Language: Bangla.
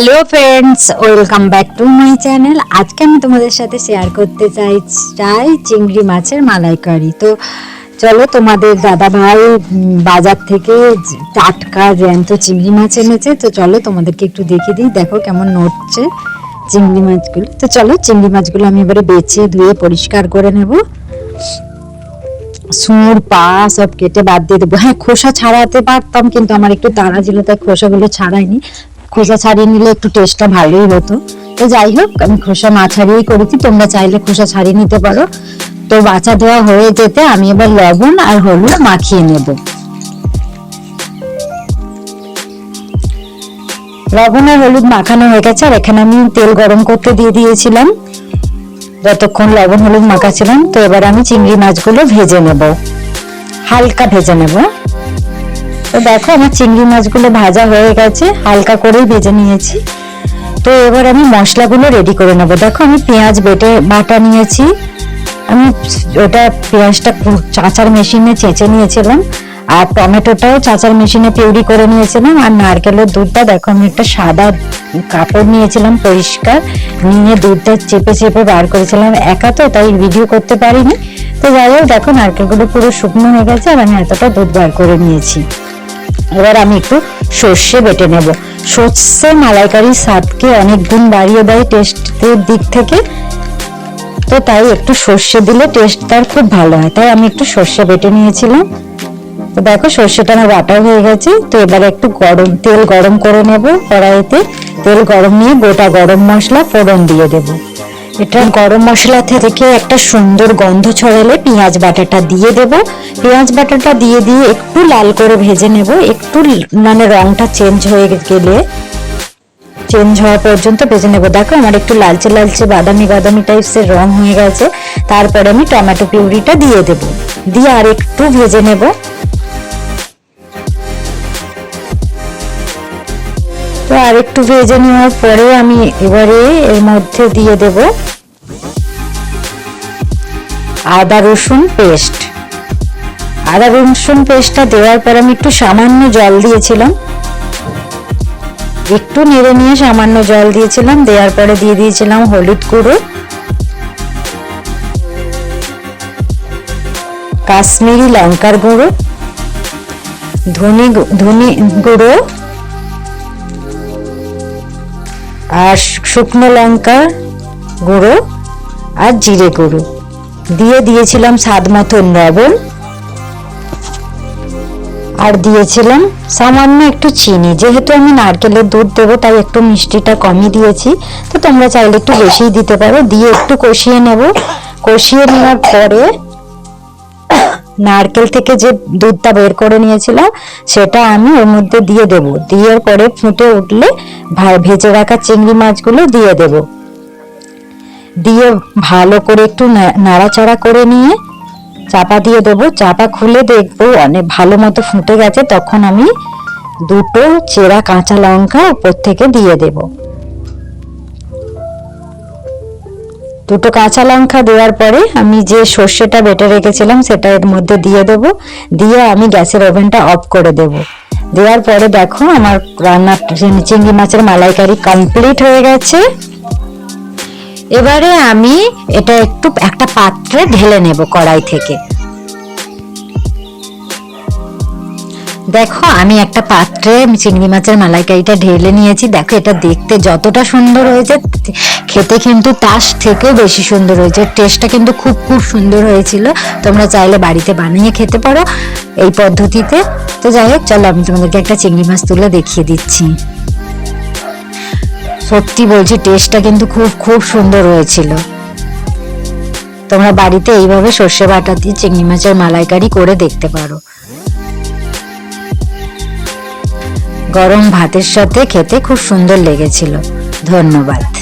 Hello friends welcome back to my channel আজকে আমি তোমাদের সাথে শেয়ার করতে চাই চাই চিংড়ি মাছের মালাইকারি। তো চলো তোমাদের দাদা ভাই বাজার থেকে টাটকা জ্যান্ত চিংড়ি মাছ এনেছে। তো চলো তোমাদেরকে একটু দেখিয়ে দিই। দেখো কেমন নড়ছে চিংড়ি মাছগুলো। তো চলো চিংড়ি মাছগুলো আমি এবারে বেছে ধুয়ে পরিষ্কার করে নেব। সুর, পা সব কেটে বাদ দিয়ে দেবো। হ্যাঁ খোসা ছাড়াতে পারতাম, কিন্তু আমার একটু তাড়া ছিল, তাই খোসাগুলো ছাড়াইনি। খোসা ছাড়িয়ে নিলে একটু টেস্টটা ভালোই হতো। তো যাই হোক, আমি খোসা না ছাড়িয়েই করেছি, তোমরা চাইলে খোসা ছাড়িয়ে নিতে পারো। তো বাছা দেওয়া হয়ে যেতে আমি এবার লবণ আর হলুদ মাখিয়ে নেব। লবণ আর হলুদ মাখানো হয়ে গেছে, আর এখানে আমি তেল গরম করতে দিয়ে দিয়েছিলাম। যতক্ষণ লবণ হলুদ মাখাছিলাম, তো এবার আমি চিংড়ি মাছগুলো ভেজে নেব। হালকা ভেজে নেব। তো দেখো, আমার চিংড়ি মাছগুলো ভাজা হয়ে গেছে, হালকা করেই ভেজে নিয়েছি। তো এবার আমি মশলাগুলো রেডি করে নেব। দেখো, আমি পেঁয়াজ বেটে বাটা নিয়েছি। আমি ওটা পেঁয়াজটা চাচার মেশিনে চেঁচে নিয়েছিলাম, আর টমেটোটাও চাচার মেশিনে পিউরি করে নিয়েছিলাম, আর নারকেলের দুধটা দেখো, আমি একটা সাদা কাপড় নিয়েছিলাম পরিষ্কার, নিয়ে দুধটা চেপে চেপে বার করেছিলাম একা তো, তাই ভিডিও করতে পারিনি। তো যাই হোক, দেখো, নারকেলগুলো পুরো শুকনো হয়ে গেছে, আর আমি এতটা দুধ বার করে নিয়েছি। এবার আমি একটু সর্ষে বেটে নেব। সর্ষে মালাইকারির স্বাদকে অনেক গুণ বাড়িয়ে দেয় টেস্টের দিক থেকে। তো তাই একটু সর্ষে দিলে টেস্ট তার খুব ভালো হয়। তাই আমি একটু সর্ষে বেটে নিয়েছিলাম। তো দেখো সর্ষেটা আমার বাটা হয়ে গেছে। তো এবারে একটু গরম, তেল গরম করে নেব কড়াইতে। তেল গরম নিয়ে গোটা গরম মশলা ফোড়ন দিয়ে দেব। এটা গরম মশলা থেকে একটা সুন্দর গন্ধ ছড়ালে পেঁয়াজ বাটাটা দিয়ে দেব। পেঁয়াজ বাটাটা দিয়ে দিয়ে একটু লাল করে ভেজে নেব। একটু মানে রংটা চেঞ্জ হয়ে গেলে চেঞ্জ হওয়া পর্যন্ত ভেজে নেব। দেখো আমার একটু লালচে লালচে বাদামি বাদামি টাইপসের রং হয়ে গেছে। তারপরে আমি টমেটো পিউরিটা দিয়ে দেব। দিয়ে আর একটু ভেজে নেব। তো আর একটু ভেজে নেওয়ার পরে আমি এবারে এর মধ্যে দিয়ে দেব আদা রসুন পেস্ট। আদা রসুন পেস্টটা দেওয়ার পর আমি একটু সামান্য জল দিয়েছিলাম। একটু নেড়ে নিয়ে সামান্য জল দিয়েছিলাম, দেওয়ার পরে দিয়ে দিয়েছিলাম হলুদ গুঁড়ো। কাশ্মীরি লঙ্কার গুঁড়ো। ধনে ধনে গুঁড়ো। আর শুকনো লঙ্কা গুঁড়ো। আর জিরে গুঁড়ো। দিয়ে দিয়েছিলাম স্বাদ মতন লবণ। আর দিয়েছিলাম সামান্য একটু চিনি। যেহেতু আমি নারকেলের দুধ দেবো, তাই একটু মিষ্টিটা কমই দিয়েছি। তো তোমরা চাইলে একটু বেশিই দিতে পারো। দিয়ে একটু কষিয়ে নেব। কষিয়ে নেওয়ার পরে নারকেল থেকে যে দুধটা বের করে নিয়েছিলাম, সেটা আমি ওর মধ্যে দিয়ে দেব। দিয়ে পরে ফুটে উঠলে ভেজে রাখা চিংড়ি মাছগুলো দিয়ে দেব। দিয়ে ভালো করে একটু নাড়াচাড়া করে নিয়ে চাপা দিয়ে দেবো। চাপা খুলে দেখব, অনেক ভালো মতো ফুটে গেছে, তখন আমি দুটো চেরা কাঁচা লঙ্কা উপর থেকে দিয়ে দেব। দুটো কাঁচা লঙ্কা দেওয়ার পরে আমি যে সর্ষেটা বেটে রেখেছিলাম, সেটা এর মধ্যে দিয়ে দেব। দিয়ে আমি গ্যাসের ওভেনটা অফ করে দেব। দেওয়ার পরে দেখো, আমার রান্না চিংড়ি মাছের মালাইকারি কমপ্লিট হয়ে গেছে। এবারে আমি এটা একটু একটা পাত্রে ঢেলে নেব কড়াই থেকে। দেখো, আমি একটা পাত্রে চিংড়ি মাছের মালাইকারিটা ঢেলে নিয়েছি। দেখো, এটা দেখতে যতটা সুন্দর হয়েছে, খেতে কিন্তু তার থেকেও বেশি সুন্দর হয়েছে। টেস্টটা কিন্তু খুব খুব সুন্দর হয়েছিল। তোমরা চাইলে বাড়িতে বানিয়ে খেতে পারো এই পদ্ধতিতে। তো যাই হোক, চলো আমি তোমাদেরকে একটা চিংড়ি মাছ তুলে দেখিয়ে দিচ্ছি। সত্যি বলছি টেস্টটা কিন্তু খুব খুব সুন্দর হয়েছিল। তোমরা বাড়িতে এইভাবে সর্ষে বাটা দিয়ে চিংড়ি মাছের মালাইকারি করে দেখতে পারো। গরম ভাতের সাথে খেতে খুব সুন্দর লেগেছিল। ধন্যবাদ।